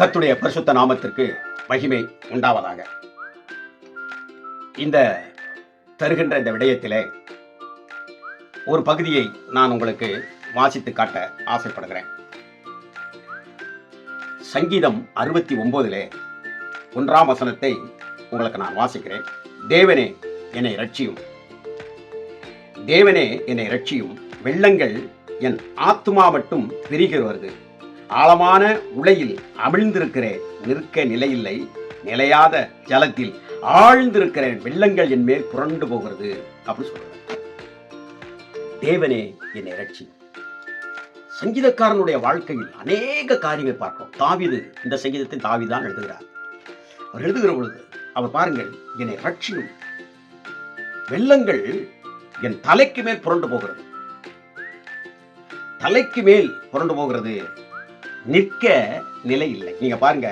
கத்துடைய பரிசுத்த நாமத்திற்கு மகிமை உண்டாவதாக. இந்த தருகின்ற இந்த விடயத்திலே ஒரு பகுதியை நான் உங்களுக்கு வாசித்து காட்ட ஆசைப்படுகிறேன். சங்கீதம் அறுபத்தி ஒன்பதிலே ஒன்றாம் வசனத்தை உங்களுக்கு நான் வாசிக்கிறேன். தேவனே என்னை ரட்சியும் தேவனே என்னை ரட்சியும் வெள்ளங்கள் என் ஆத்துமா மட்டும் பெருகி வருது ஆழமான உலையில் அமிழ்ந்திருக்கிறேன் நிற்க நிலையில்லை நிலையாத ஜலத்தில் ஆழ்ந்திருக்கிறேன் வெள்ளங்கள் என் மேல் புரண்டு போகிறது அப்படின்னு சொல்றாரு. தேவனே என்னை ரட்சி சங்கீதக்காரனுடைய வாழ்க்கையில் அநேக காரியங்கள் பார்க்கிறோம். தாவிது இந்த சங்கீதத்தை தாவிதான் எழுதுகிறார். அவர் எழுதுகிற பொழுது அவர் பாருங்கள் என்னை ரட்சியும் வெள்ளங்கள் என் தலைக்கு மேல் புரண்டு போகிறது. தலைக்கு மேல் புரண்டு போகிறது. நிற்க நிலை இல்லை நீங்க பாருங்க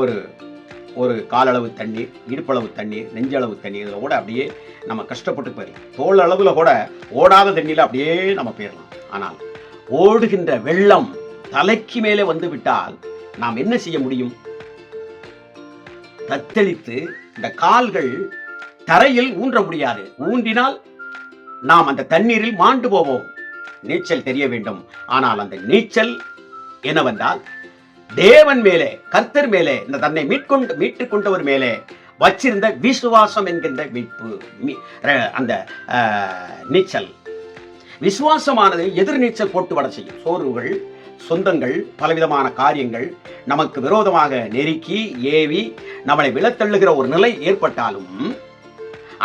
ஒரு ஒரு காலளவு தண்ணீர் இடுப்பளவு தண்ணீர் நெஞ்சளவு தண்ணீர் இதில் கூட அப்படியே நம்ம கஷ்டப்பட்டு போயிடலாம். தோல் அளவில் கூட ஓடாத தண்ணியில் அப்படியே நம்ம போயிடலாம். ஆனால் ஓடுகின்ற வெள்ளம் தலைக்கு மேலே வந்து விட்டால் நாம் என்ன செய்ய முடியும்? தத்தளித்து இந்த கால்கள் தரையில் ஊன்ற முடியாது. ஊன்றினால் நாம் அந்த தண்ணீரில் மாண்டு போவோம். நீச்சல் தெரிய வேண்டும். ஆனால் அந்த நீச்சல் என்னவென்றால் தேவன் மேலே கர்த்தர் மேலே இந்த தன்னை மீட்கொண்டு மீட்டுக் கொண்டவர் மேலே வச்சிருந்த விசுவாசம் என்கின்ற மீட்பு அந்த நீச்சல். விசுவாசமானது எதிர்நீச்சல் போட்டு வட செய்யும். சோர்வுகள் சொந்தங்கள் பலவிதமான காரியங்கள் நமக்கு விரோதமாக நெருக்கி ஏவி நம்மளை விழத்தள்ளுகிற ஒரு நிலை ஏற்பட்டாலும்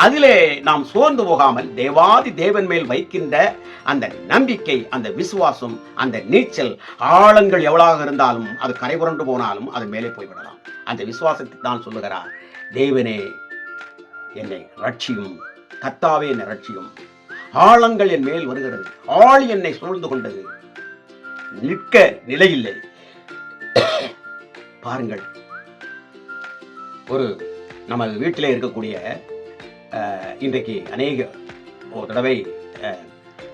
அதிலே நாம் சோர்ந்து போகாமல் தேவாதி தேவன் மேல் வைக்கின்ற அந்த நம்பிக்கை அந்த விசுவாசம் அந்த நீச்சல் ஆழங்கள் எவ்வளவாக இருந்தாலும் அது கரைபுரண்டு போனாலும் அது மேலே போய்விடலாம். அந்த விசுவாசத்தை தான் சொல்லுகிறார். தேவனே என்னை ரட்சியும் கத்தாவே என்னை ரட்சியும் ஆழங்கள் என் மேல் வருகிறது. ஆள் என்னை சூழ்ந்து கொண்டது. நிற்க நிலையில்லை. பாருங்கள். ஒரு நமது வீட்டிலே இருக்கக்கூடிய இன்றைக்கு அநேக ஒரு தடவை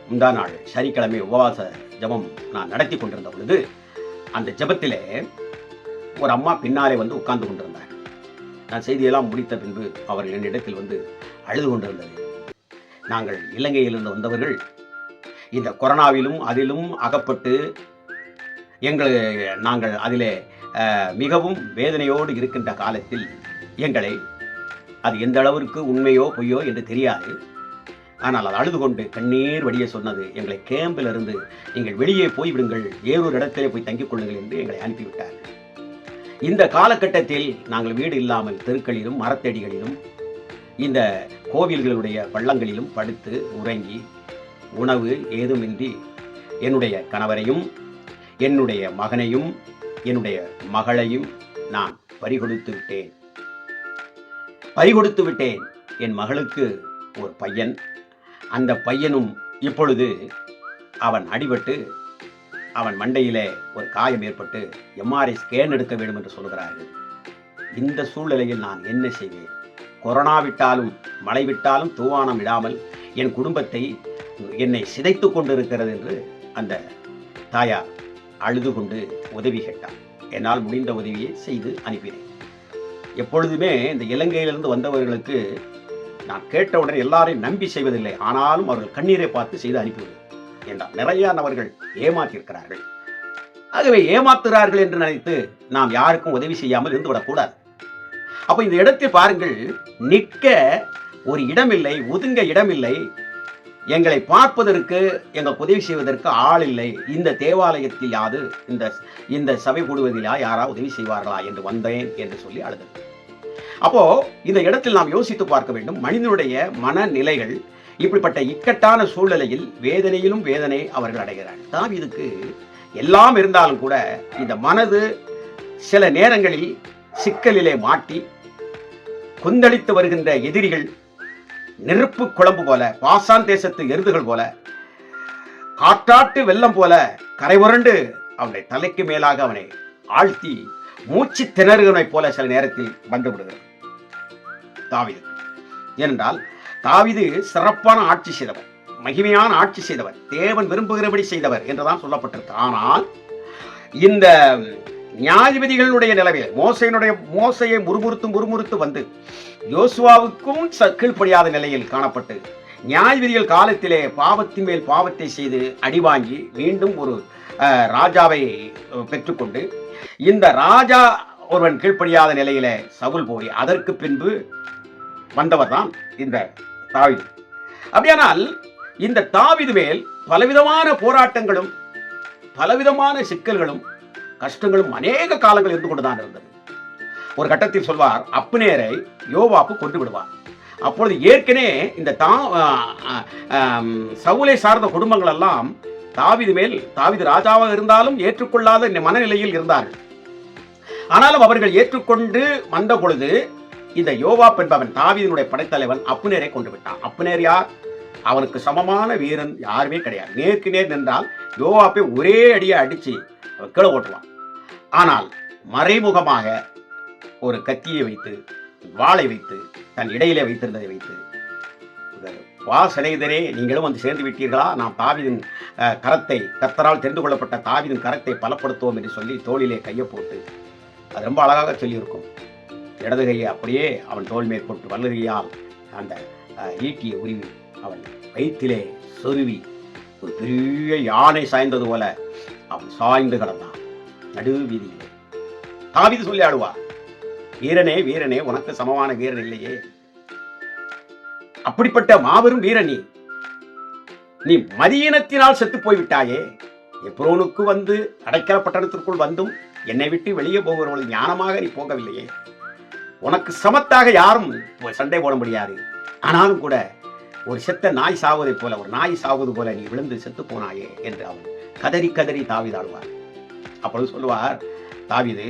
முந்தா நாள் சனிக்கிழமை உபவாச ஜெபம் நான் நடத்தி கொண்டிருந்த பொழுது அந்த ஜபத்திலே ஒரு அம்மா பின்னாலே வந்து உட்கார்ந்து கொண்டிருந்தார். நான் செய்தியெல்லாம் முடித்த பின்பு அவர்கள் என்னிடத்தில் வந்து அழுது கொண்டிருந்தது. நாங்கள் இலங்கையிலிருந்து வந்தவர்கள். இந்த கொரோனாவிலும் அதிலும் அகப்பட்டு எங்கள் நாங்கள் அதிலே மிகவும் வேதனையோடு இருக்கின்ற காலத்தில் எங்களை அது எந்த அளவிற்கு உண்மையோ பொய்யோ என்று தெரியாது. ஆனால் அது அழுது கொண்டு கண்ணீர் வடிய சொன்னது எங்களை கேம்பிலிருந்து நீங்கள் வெளியே போய்விடுங்கள் வேறொரு இடத்திலே போய் தங்கிக் கொள்ளுங்கள் என்று எங்களை அனுப்பிவிட்டார். இந்த காலகட்டத்தில் நாங்கள் வீடு இல்லாமல் தெருக்களிலும் மரத்தடிகளிலும் இந்த கோவில்களுடைய பள்ளங்களிலும் படுத்து உறங்கி உணவு ஏதுமின்றி என்னுடைய கணவரையும் என்னுடைய மகனையும் என்னுடைய மகளையும் நான் பறிகொடுத்து விட்டேன். பறிகொடுத்து விட்டேன். என் மகளுக்கு ஒரு பையன். அந்த பையனும் இப்பொழுது அவன் அடிபட்டு அவன் மண்டையிலே ஒரு காயம் ஏற்பட்டு எம்ஆர்ஐ ஸ்கேன் எடுக்க வேண்டும் என்று சொல்கிறார்கள். இந்த சூழ்நிலையில் நான் என்ன செய்வேன்? கொரோனா விட்டாலும் மழை விட்டாலும் தூவானம் விடாமல் என் குடும்பத்தை என்னை சிதைத்து கொண்டிருக்கிறது என்று அந்த தாயார் அழுது கொண்டு உதவி கேட்டார் என்னால் முடிந்த உதவியை செய்து அனுப்பினேன். எப்பொழுதுமே இந்த இலங்கையிலிருந்து வந்தவர்களுக்கு நான் கேட்டவுடன் எல்லாரையும் நம்பி செய்வதில்லை. ஆனாலும் அவர்கள் கண்ணீரை பார்த்து செய்து அனுப்பிவிடும் என்றார் நிறைய நபர்கள் ஏமாற்றியிருக்கிறார்கள் ஆகவே ஏமாத்துகிறார்கள் என்று நினைத்து நாம் யாருக்கும் உதவி செய்யாமல் இருந்துவிடக்கூடாது அப்போ இந்த இடத்தில் பாருங்கள் நிற்க ஒரு இடமில்லை ஒதுங்க இடமில்லை எங்களை பார்ப்பதற்கு எங்கள் உதவி செய்வதற்கு ஆள் இல்லை. இந்த தேவாலயத்தில் யாது இந்த இந்த சபை கூடுவதிலா யாரா உதவி செய்வார்களா என்று வந்தேன் என்று சொல்லி அழுதது அப்போ இந்த இடத்தில் நாம் யோசித்து பார்க்க வேண்டும். மனிதனுடைய மனநிலைகள் இப்படிப்பட்ட இக்கட்டான சூழ்நிலையில் வேதனையிலும் வேதனை அவர்கள் அடைகிறார்கள் இதுக்கு எல்லாம் இருந்தாலும் கூட இந்த மனது சில நேரங்களில் சிக்கலிலே மாட்டி கொந்தளித்து வருகின்ற எதிரிகள் நெருப்பு குழம்பு போல பாசான் தேசத்து எருதுகள் போல காற்றாட்டு வெள்ளம் போல கரைபுரண்டு அவனை தலைக்கு மேலாக அவனை ஆழ்த்தி மூச்சு திணறுவனைப் போல சில நேரத்தில் வந்து விடுகிறது. ஏனென்றால் தாவிது சிறப்பான ஆட்சி செய்தவர் மகிமையான ஆட்சி செய்தவர் தேவன் விரும்புகிறபடி செய்தவர் என்றுதான் சொல்லப்பட்டிருக்கு. ஆனால் இந்த நியாயபதிகளுடைய நிலவையில் மோசையினுடைய மோசையை முறுமுறுத்து முறுமுறுத்து வந்து யோசுவாவுக்கும் ச- கீழ்ப்படியாத நிலையில் காணப்பட்டு நியாயபதிகள் காலத்திலே பாவத்தின் மேல் பாவத்தை செய்து அடிவாங்கி மீண்டும் ஒரு ராஜாவை பெற்றுக்கொண்டு இந்த ராஜா ஒருவன் கீழ்ப்படியாத நிலையில சவுல் போய் அதற்கு பின்பு வந்தவர் தான் இந்த தாவிது. அப்படியானால் இந்த தாவிது மேல் பலவிதமான போராட்டங்களும் பலவிதமான சிக்கல்களும் கஷ்டங்களும் அநேக காலங்கள் இருந்து கொண்டுதான் இருந்தது. ஒரு கட்டத்தில் சொல்வார் அப்னேரை யோவாப்பு கொண்டு விடுவார். அப்பொழுது ஏற்கனவே இந்த தா சவுலை சார்ந்த குடும்பங்கள் எல்லாம் தாவிது மேல் தாவிது ராஜாவாக இருந்தாலும் ஏற்றுக்கொள்ளாத இந்த மனநிலையில் இருந்தார்கள். ஆனாலும் அவர்கள் ஏற்றுக்கொண்டு வந்த பொழுது இந்த யோவாப் என்பவன் தாவிதனுடைய படைத்தலைவன் அப்புனேரை கொண்டு விட்டான். அப்புநேர் யார்? அவனுக்கு சமமான வீரன் யாருமே கிடையாது. நேருக்கு நேர் நின்றால் யோவாப்பை ஒரே அடியை அடித்து அவன் கீழே ஓட்டுவான். ஆனால் மறைமுகமாக ஒரு கத்தியை வைத்து வாளை வைத்து தன் இடையிலே வைத்திருந்ததை வைத்து வா சிறைதரே நீங்களும் வந்து சேர்ந்து விட்டீர்களா? நாம் தாவிதின் கரத்தை கத்தரால் தெரிந்து கொள்ளப்பட்ட தாவிதின் கரத்தை பலப்படுத்துவோம் என்று சொல்லி தோளிலே கையை போட்டு அது ரொம்ப அழகாக சொல்லியிருக்கும். இடது கையை அப்படியே அவன் தோல் மேற்கொண்டு போட்டு அந்த ஈட்டியை உருவி அவன் வயிற்றிலே சொருவி ஒரு பெரிய யானை சாய்ந்தது போல அவன் சாய்ந்து கிடந்தான். நடு வீதி தாவிது சொல்லி ஆடுவா வீரனே வீரனே உனக்கு சமமான வீரன் இல்லையே. அப்படிப்பட்ட மாபெரும் வீரன் நீ. மதியினத்தினால் செத்து போய்விட்டாயே எப்ரோனுக்கு வந்து அடைக்கல பட்டணத்திற்குள் வந்தும் என்னை விட்டு வெளியே போகிறவர்கள் ஞானமாக நீ போகவில்லையே. உனக்கு சமத்தாக யாரும் சண்டை போட முடியாது. ஆனாலும் கூட ஒரு செத்த நாய் சாவதைப் போல ஒரு நாய் சாவது போல நீ விழுந்து செத்து போனாயே என்று அவன் கதறி கதறி தாவிதாடுவார் அப்பொழுது சொல்லுவார் தாவிது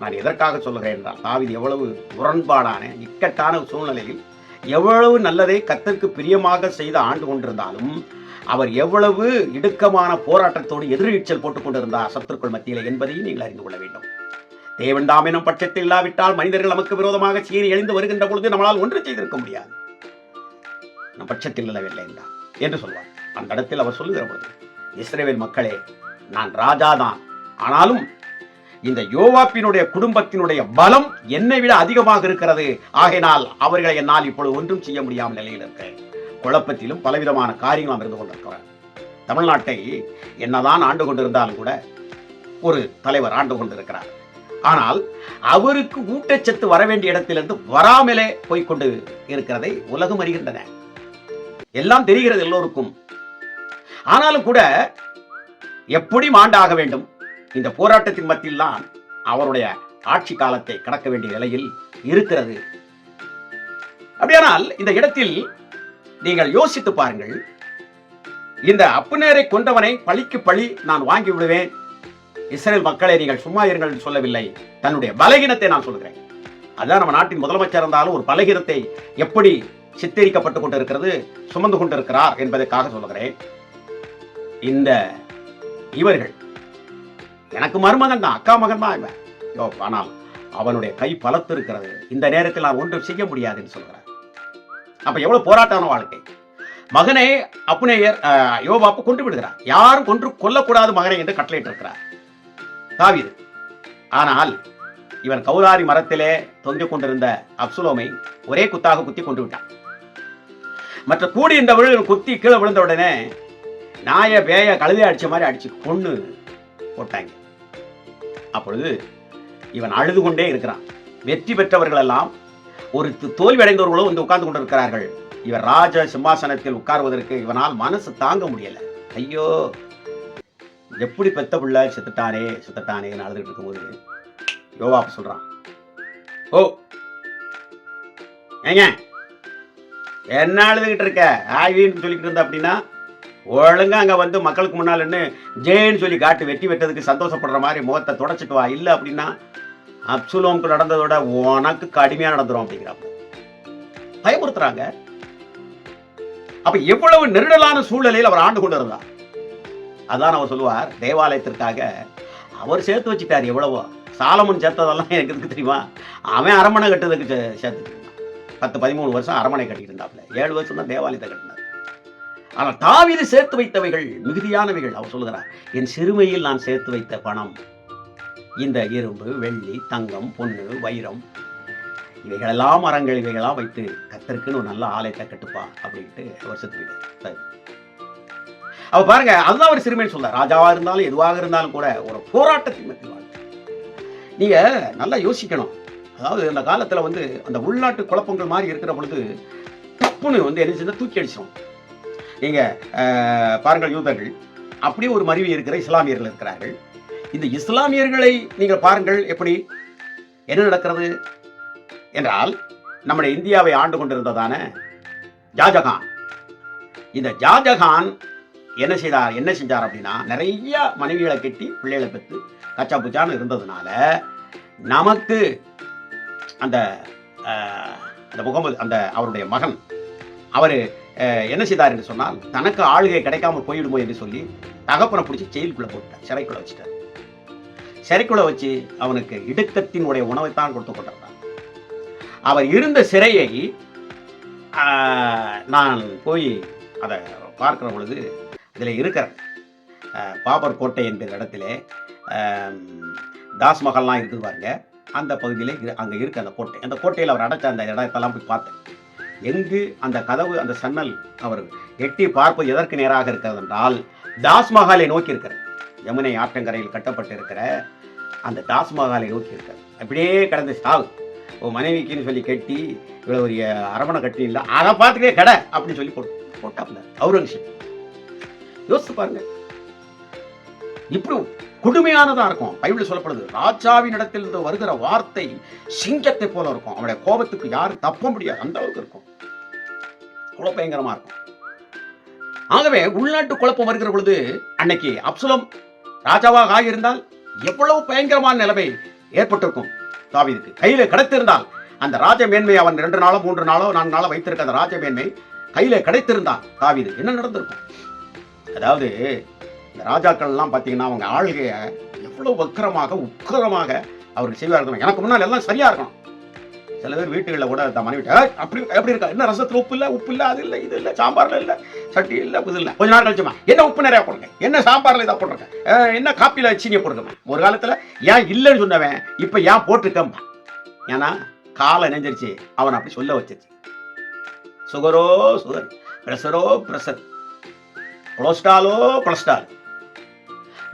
நான் எதற்காக சொல்லுகிறேன் என்றால் தாவிது எவ்வளவு முரண்பாடான இக்கட்டான சூழ்நிலையில் எவ்வளவு நல்லதை கத்திற்கு பிரியமாக செய்து ஆண்டு கொண்டிருந்தாலும் அவர் எவ்வளவு இடுக்கமான போராட்டத்தோடு எதிர்நீச்சல் போட்டுக் கொண்டிருந்தார் சத்துருக்கள் மத்தியில் என்பதையும் நீங்கள் அறிந்து கொள்ள வேண்டும். தேவன் தாம் எனும் பட்சத்தில் இல்லாவிட்டால் மனிதர்கள் நமக்கு விரோதமாக சீறி எழுந்து வருகின்ற பொழுது நம்மளால் ஒன்று செய்திருக்க முடியாது. நம் பட்சத்தில் இல்லவில்லை என்றார். என்று சொல்வார். அந்த இடத்தில் அவர் சொல்லுகிற பொழுது இஸ்ரேல் மக்களே நான் ராஜாதான். ஆனாலும் இந்த யோவாப்பினுடைய குடும்பத்தினுடைய பலம் என்னை விட அதிகமாக இருக்கிறது. ஆகையினால் அவர்களை என்னால் இப்பொழுது ஒன்றும் செய்ய முடியாமல் நிலையில் இருக்கிறேன் குழப்பத்திலும் பலவிதமான காரியங்களும் இருந்து கொண்டிருக்கிறார் தமிழ்நாட்டை என்னதான் ஆண்டு கொண்டிருந்தாலும் கூட ஒரு தலைவர் ஆண்டு கொண்டிருக்கிறார். ஆனால் அவருக்கு ஊட்டச்சத்து வர வேண்டிய இடத்திலிருந்து வராமலே போய்கொண்டு இருக்கிறதை உலகம் அறிகின்றன. எல்லாம் தெரிகிறது எல்லோருக்கும். ஆனாலும் கூட எப்படி மாண்டாக வேண்டும். இந்த போராட்டத்தின் மத்தியில் தான் அவருடைய ஆட்சி காலத்தை கடக்க வேண்டிய நிலையில் இருக்கிறது. அப்படியானால் இந்த இடத்தில் நீங்கள் யோசித்து பாருங்கள். இந்த அப்புநேரை கொண்டவனை பழிக்கு பழி நான் வாங்கி விடுவேன். இஸ்ரேல் மக்களை நீங்கள் சும்மா இருங்கள் சொல்லவில்லை. தன்னுடைய பலகீனத்தை நான் சொல்கிறேன். அதான் நம்ம நாட்டின் முதலமைச்சர் இருந்தாலும் ஒரு பலகீனத்தை எப்படி சித்தரிக்கப்பட்டு கொண்டிருக்கிறது சுமந்து கொண்டிருக்கிறார் என்பதற்காக சொல்லுகிறேன். இந்த இவர்கள் எனக்கு மருமகன் தான் அக்கா மகன் தான் இவன். யோ ஆனால் அவனுடைய கை பலத்து இருக்கிறது இந்த நேரத்தில் நான் ஒன்றும் செய்ய முடியாதுன்னு சொல்கிறார். அப்போ எவ்வளவு போராட்டமான வாழ்க்கை. மகனை அப்புனையர் அஹ், யோவாப்பு கொண்டு விடுகிறார். யாரும் கொன்று கொல்லக்கூடாது மகனை என்று கட்டளையிட்டிருக்கிறார். தாவிது ஆனால் இவன் கௌதாரி மரத்திலே தொங்கிக் கொண்டிருந்த அப்சுலோமை ஒரே குத்தாக குத்தி கொண்டு விட்டான். மற்ற கூடி இந்த விழு குத்தி கீழே விழுந்த உடனே நாய பேய கழுதை அடிச்ச மாதிரி அடிச்சு கொண்டு போட்டாங்க. அப்பொழுது இவன் அழுது கொண்டே இருக்கிறான். வெற்றி பெற்றவர்கள் எல்லாம் ஒரு தோல்வி அடைந்தவர்களோ வந்து உட்கார்ந்து கொண்டிருக்கிறார்கள். இவர் ராஜ சிம்மாசனத்தில் உட்காருவதற்கு இவனால் மனசு தாங்க முடியல. ஐயோ எப்படி பெத்த பிள்ளை செத்துட்டானே செத்துட்டானே அழுதுகிட்டு இருக்கும்போது யோவாப் சொல்றான். ஓ ஏங்க என்ன அழுதுகிட்டு இருக்க? ஆய்வின்னு சொல்லிக்கிட்டு இருந்த அப்படின்னா ஒழுங்காக அங்கே வந்து மக்களுக்கு முன்னால் நின்னு ஜேன்னு சொல்லி காட்டு வெட்டி வெட்டதுக்கு சந்தோஷப்படுற மாதிரி முகத்தை தொடச்சிட்டு வா. இல்லை அப்படின்னா அப்சுலோமுக்கு நடந்ததோட உனக்கு கடுமையாக நடந்துடும் அப்படிங்கிறாங்க. பயமுறுத்துறாங்க. அப்போ எவ்வளவு நெருடலான சூழ்நிலையில் அவர் ஆண்டு கொண்டு இருந்தார்? அதான் அவர் சொல்லுவார் தேவாலயத்திற்காக அவர் சேர்த்து வச்சுட்டார் எவ்வளவோ. சாலமன் சேர்த்ததெல்லாம் எனக்கு எதுக்கு தெரியுமா? அவன் அரமனை கட்டுறதுக்கு சே- பத்து பதிமூணு வருஷம் அரமனை கட்டிட்டு இருந்தாப்புல. ஏழு வருஷம் தான் தேவாலயத்தை கட்டினார் ஆனால் தாவீது சேர்த்து வைத்தவைகள் மிகுதியானவைகள். அவர் சொல்லுகிறார் என் சிறுமையில் நான் சேர்த்து வைத்த பணம் இந்த இரும்பு வெள்ளி தங்கம் பொண்ணு வைரம் இவைகளெல்லாம் மரங்கள் இவைகளெல்லாம் வைத்து கத்தருக்குன்னு ஒரு நல்ல ஆலயத்தை கட்டுப்பா அப்படின்ட்டு அவர் செத்து போயிட்டார். அவ பாருங்க அதுதான் அவர் சிறுமைன்னு சொல்றார். ராஜாவா இருந்தாலும் எதுவாக இருந்தாலும் கூட ஒரு போராட்டத்தின் மத்தியில் நீங்க நல்லா யோசிக்கணும். அதாவது அந்த காலத்துல வந்து அந்த உள்நாட்டு குழப்பங்கள் மாதிரி இருக்கிற பொழுது டப்புன்னு வந்து என்ன செய்ய தூக்கி அடிச்சிடும் நீங்க பாருங்கள் யூதர்கள் அப்படியே ஒரு மருவி இருக்கிற இஸ்லாமியர்கள் இருக்கிறார்கள். இந்த இஸ்லாமியர்களை நீங்கள் பாருங்கள் எப்படி? என்ன நடக்கிறது? என்றால் நம்முடைய இந்தியாவை ஆண்டு கொண்டிருந்ததான ஜாஜகான் இந்த ஜாஜகான் என்ன செய்தார்? என்ன செஞ்சார் அப்படின்னா நிறைய மனைவிகளை கட்டி பிள்ளைகளை பெற்று கச்சா புச்சான்னு இருந்ததுனால நமக்கு அந்த அந்த முகமது அந்த அவருடைய மகன் அவர் என்ன செய்தார் என்று சொன்னால் தனக்கு ஆளுகை கிடைக்காம போயிடுமோ என்று சொல்லி தகப்பனை பிடிச்சி செயலுக்குள்ளே போட்டார் சிறைக்குள்ளே வச்சுட்டார். சிறைக்குள்ளே வச்சு அவனுக்கு இடுக்கத்தினுடைய உணவைத்தான் கொடுத்து கொண்டிருந்தான். அவர் இருந்த சிறையை நான் போய் அதை பார்க்கிற பொழுது இதில் இருக்கிற பாபர் கோட்டை என்கிற இடத்துல தாஸ்மஹல்லாம் இருக்குது பாருங்க. அந்த பகுதியில் அங்கே இருக்க அந்த கோட்டை. அந்த கோட்டையில் அவர் அடைச்ச அந்த இடத்தெல்லாம் போய் பார்த்தேன். எங்கு அந்த கதவு அந்த சன்னல் அவர் எட்டி பார்ப்பது எதற்கு நேராக இருக்கிறது என்றால் தாஸ்மஹாலை நோக்கி இருக்கிறது. யமுனை ஆற்றங்கரையில் கட்டப்பட்டு இருக்கிற அந்த தாஸ்மஹாலை நோக்கி இருக்கிறது. அப்படியே கடந்து சாவு உன் மனைவிக்குன்னு சொல்லி கட்டி இவ்வளோ ஒரு அரவணை கட்டி இல்லை அதை பார்த்துட்டே கடை அப்படின்னு சொல்லி போட்டு போட்டாப்ல அவுரங்கசீப். யோசித்து பாருங்கள் இப்படி கொடுமையானதா இருக்கும். பைபிள் சொல்லப்படுது ராஜாவின் இடத்திலிருந்து வருகிற வார்த்தை சிங்கத்தை போல இருக்கும். அவனுடைய கோபத்துக்கு யாரும் தப்ப முடியாது. அந்த அளவுக்கு இருக்கும். அவ்வளவு பயங்கரமா இருக்கும். ஆகவே உள்நாட்டு குழப்பம் வருகிற பொழுது அன்னைக்கு அப்சுலம் ராஜாவாக ஆகியிருந்தால் எவ்வளவு பயங்கரமான நிலைமை ஏற்பட்டிருக்கும். தாவிதுக்கு கையில கிடைத்திருந்தால் அந்த ராஜ மேன்மை அவன் ரெண்டு நாளோ மூன்று நாளோ நான்கு நாளோ வைத்திருக்க அந்த ராஜ மேன்மை கையில கிடைத்திருந்தான் தாவிது என்ன நடந்திருக்கும்? அதாவது இந்த ராஜாக்கள் எல்லாம் பார்த்தீங்கன்னா அவங்க ஆளுகையை எவ்வளவு வக்கரமாக உக்கரமாக அவருக்கு செய்வார் எனக்கு முன்னால் எல்லாம் சரியா இருக்கணும். சில பேர் வீட்டுகளில் கூட தான் மனைவி அப்படி எப்படி இருக்கா? என்ன ரசத்தில் உப்பு இல்லை? உப்பு இல்லை அது இல்லை இது இல்லை சாம்பார்ல இல்லை சட்டி இல்லை இது இல்லை. கொஞ்ச நாள் கழிச்சுமா என்ன உப்பு நிறையா போடுங்க? என்ன சாம்பார்ல இதாக போடுறேன் என்ன காப்பியில் சீனியை போட்டுருக்கேன் ஒரு காலத்தில் ஏன் இல்லைன்னு சொன்னவன் இப்போ ஏன் போட்டிருக்கேன்? ஏன்னா காலை நெஞ்சிருச்சு அவன் அப்படி சொல்ல வச்சிருச்சு. சுகரோ சுகர் ப்ரெஷரோ ப்ரெஷர். கொலஸ்ட்ராலோ கொலஸ்ட்ரால்.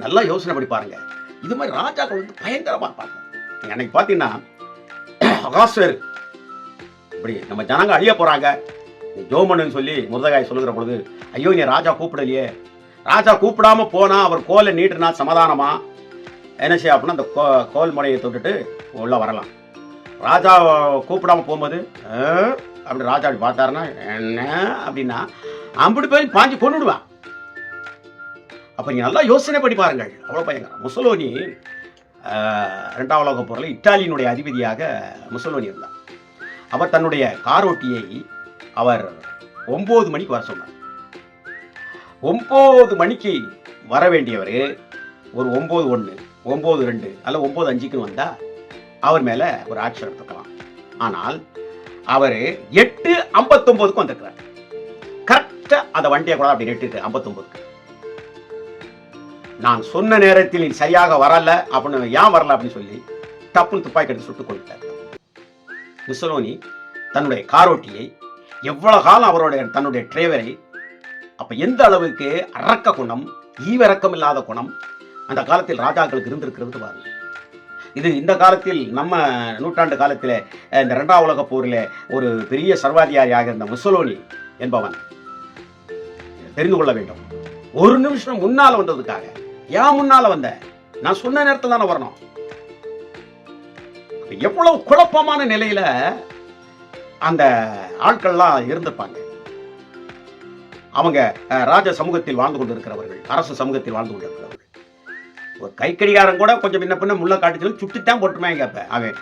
நல்லா யோசனை பண்ணி பாருங்க. இது மாதிரி ராஜாக்கள் வந்து பயங்கரமா இருப்பாங்க. நீங்க அன்னைக்கு பார்த்தீங்கன்னா அகாஸ்வர். இப்படி நம்ம ஜனங்க அழிய போறாங்க. நீ ஜோமனுன்னு சொல்லி முருதகாய் சொல்லுகிற பொழுது ஐயோ நீ ராஜா கூப்பிடலையே. ராஜா கூப்பிடாம போனா அவர் கோலை நீட்டுனா சமாதானமா? என்ன செய்ய அப்படின்னா அந்த கோ கோல் முனையை தொட்டுட்டு உள்ள வரலாம். ராஜா கூப்பிடாம போகும்போது அப்படி ராஜா அப்படி பார்த்தாருன்னா என்ன அப்படின்னா அம்பிடி போய் பாஞ்சு கொண்டுடுவான் அப்போ நல்லா யோசனை பண்ணி பாருங்கள். அவ்வளவு பயங்கரம் முசலோனி ரெண்டாம் உலக போரில் இத்தாலியினுடைய அதிபதியாக முசலோனி இருந்தார். அவர் தன்னுடைய காரோட்டியை அவர் ஒன்பது மணிக்கு வர சொன்னார். ஒன்பது மணிக்கு வர வேண்டியவர் ஒரு ஒம்பது ஒன்று ஒம்பது ரெண்டு அல்ல ஒம்பது அஞ்சுக்குன்னு வந்தா அவர் மேல ஒரு ஆக்ஷன் எடுத்துக்கலாம் ஆனால் அவர் எட்டு ஐம்பத்தொன்பதுக்கு வந்திருக்கிறார். கரெக்டாக அந்த வண்டியை கூட அப்படி நெட்டுட்டு ஐம்பத்தொம்போதுக்கு. நான் சொன்ன நேரத்தில் நீ சரியாக வரல அப்படின்னு ஏன் வரல அப்படின்னு சொல்லி டப்புன்னு துப்பாக்கி எடுத்து சுட்டுக் கொண்டார் முசலோனி தன்னுடைய காரோட்டியை எவ்வளவு காலம் அவருடைய தன்னுடைய டிரைவரை அப்போ எந்த அளவுக்கு அரக்க குணம் ஈவிரக்கம் இல்லாத குணம் அந்த காலத்தில் ராஜாக்களுக்கு இருந்திருக்கிறது பாருங்க. இது இந்த காலத்தில் நம்ம நூற்றாண்டு காலத்தில் இந்த ரெண்டாம் உலக போரில் ஒரு பெரிய சர்வாதிகாரியாக இருந்த முசலோனி என்பவன் தெரிந்து கொள்ள வேண்டும். ஒரு நிமிஷம் முன்னால் வந்ததுக்காக ஏன் முன்னால வந்த? நான் சொன்ன நேரத்தில் தானே வரணும். எவ்வளவு குழப்பமான நிலையில அந்த ஆட்கள்லாம் இருந்திருப்பாங்க. அவங்க ராஜ சமூகத்தில் வாழ்ந்து கொண்டிருக்கிறவர்கள் அரசு சமூகத்தில் வாழ்ந்து கொண்டிருக்கிறவர்கள். ஒரு கைக்கடிகாரன் கூட கொஞ்சம் பின்ன பின்ன முள்ள காட்டி சொல்லி சுட்டுத்தான் போட்டுமே அப்ப. அவன்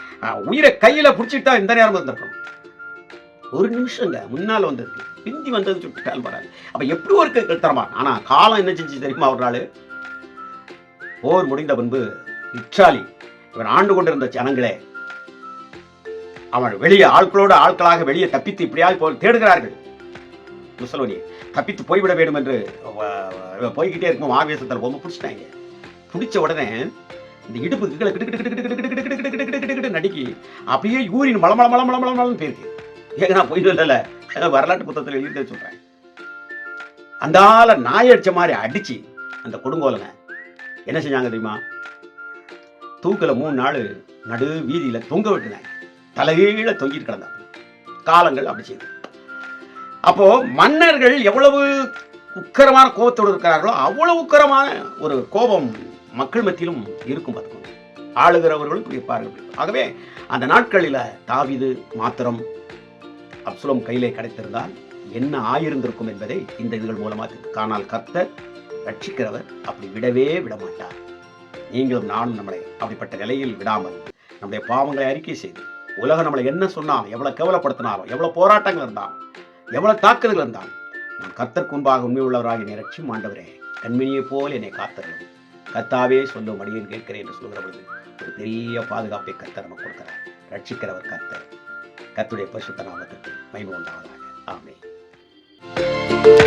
உயிரை கையில பிடிச்சிட்டு தான் இந்த நேரம் வந்திருக்கணும். ஒரு நிமிஷங்க முன்னால வந்திருக்கு. பிந்தி வந்தது சுட்டுட்டால் வராது அப்ப எப்படி ஒரு தரமா ஆனா காலம் என்ன செஞ்சு தெரியுமா ஒரு நாள்? போர் முடிந்த பின்பு இச்சாலி இவன் ஆண்டு கொண்டிருந்த ஜனங்களே அவன் வெளியே ஆட்களோடு ஆட்களாக வெளியே தப்பித்து இப்படியால் போய் தேடுகிறார்கள் முசலோனி தப்பித்து போய்விட வேண்டும் என்று போய்கிட்டே இருக்கும் ஆவேசத்தில் ரொம்ப பிடிச்சிட்டாங்க பிடிச்ச உடனே இந்த இடுப்பு கிட்ட கிடு கிடு கிட்டு கிட்டு கிடு கிட்டு கிடு கிடு கிடு கிடு கிடு நடுக்கி அப்படியே யூரின் மள மள மலம் மள மள போயிருக்கு ஏங்க நான் போய் சொல்லல வரலாற்று புத்தகத்தில் எழுதி சொல்றேன் அந்த ஆளை நாயடிச்ச மாதிரி அடிச்சு அந்த கொடுங்கோலனை என்ன செஞ்சாங்க தெரியுமா? தூக்கில் மூணு நாள் நடு வீதியில் தொங்க விட்டுனாங்க தலைகீழ தொங்கிட்டு கிடந்தாங்க காலங்கள் அப்படி செய்து. அப்போ மன்னர்கள் எவ்வளவு உக்கரமான கோபத்தோடு இருக்கிறார்களோ அவ்வளவு உக்கரமான ஒரு கோபம் மக்கள் மத்தியிலும் இருக்கும் பார்த்துக்கோங்க. ஆளுகிறவர்களும் இருப்பார்கள் ஆகவே அந்த நாட்களில் தாவிது மாத்திரம் அப்சுலம் கையிலே கிடைத்திருந்தால் என்ன ஆயிருந்திருக்கும் என்பதை இந்த இதுகள் மூலமாக காணால் கர்த்தர் ரட்சிக்கிறவர் அப்படி விடவே விட மாட்டார் நீங்களும் நானும் நம்மளை அப்படிப்பட்ட நிலையில் விடாமல் நம்முடைய பாவங்களை அறிக்கை செய்து உலகம் நம்மளை என்ன சொன்னாலும் எவ்வளவு கேவலப்படுத்தினாலும் எவ்வளவு போராட்டங்கள் இருந்தாலும் எவ்வளவு தாக்குதல் இருந்தாலும் நான் கர்த்தருக்கு முன்பாக உண்மை உள்ளவராக என்னை ரட்சியும் ஆண்டவரே கண்மணியைப் போல் என்னை காத்தருளும். கத்தாவே சொல்லும் அடியேன் கேட்கிறேன் என்று சொல்கிற பொழுது ஒரு பெரிய பாதுகாப்பை கத்தர் நமக்கு கொடுக்கிறார். ரட்சிக்கிறவர் கர்த்தர். கத்துடைய பரிசுத்த நாமத்திற்கு மகிமை உண்டாவதாக. ஆமென்.